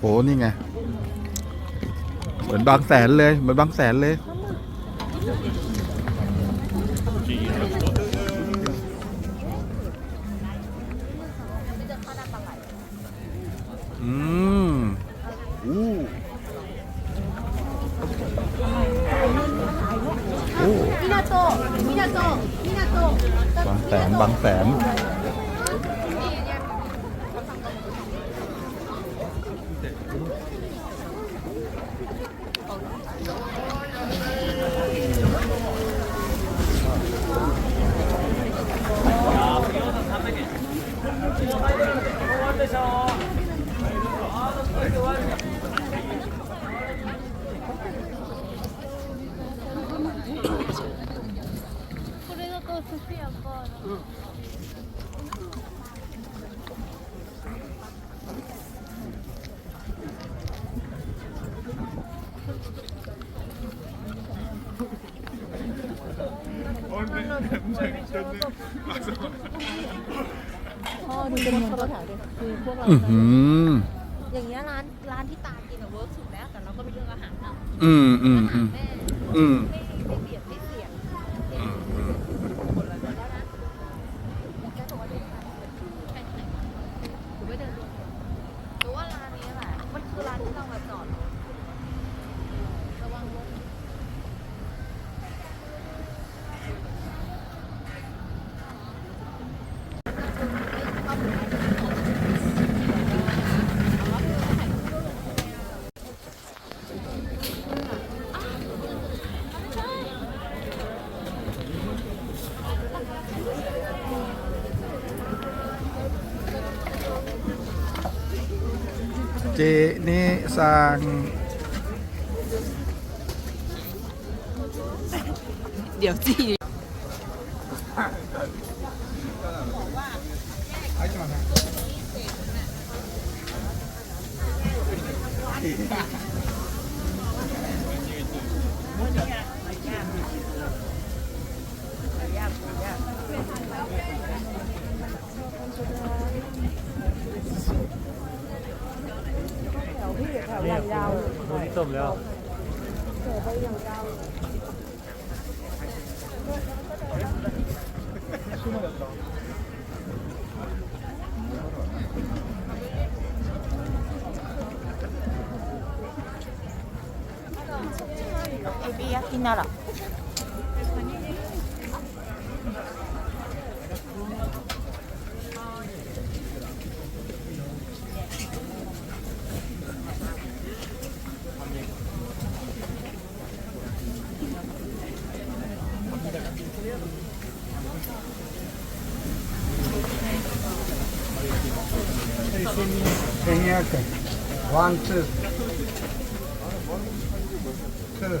โอ้โหนี่ไง เหมือนบางแสนเลย เหมือนบางแสนเลย โอ้บางแสนบางแสน พ่อดูเป็นคนเขาถ่ายด้วยคือพวกเราอือหือ อย่างเงี้ยร้านร้านที่ตากินอะเวิร์กสุดแล้วแต่เราก็ม่เลือกอาหารเอาอืมอืมอืมอืม ไม่ไม่เบียดไม่เสี่ยงหมดแล้วนะแกบอกว่าเดินทางไปที่ไหนมาหรือไม่เดินรวมหรือว่าร้านนี้แหละมันคือร้านที่เรามาจอดระวังรถ เจนี่สังเดี๋ยวจี จบแล้ว エビ焼きなら。 Hanging out there. One, two. Two.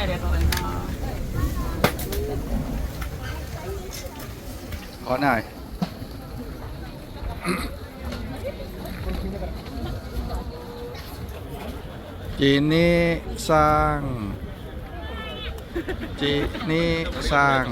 はい。 はい、ありがとうございます。 ขอหน่อย จีนี่สั่งจีนี่สั่ง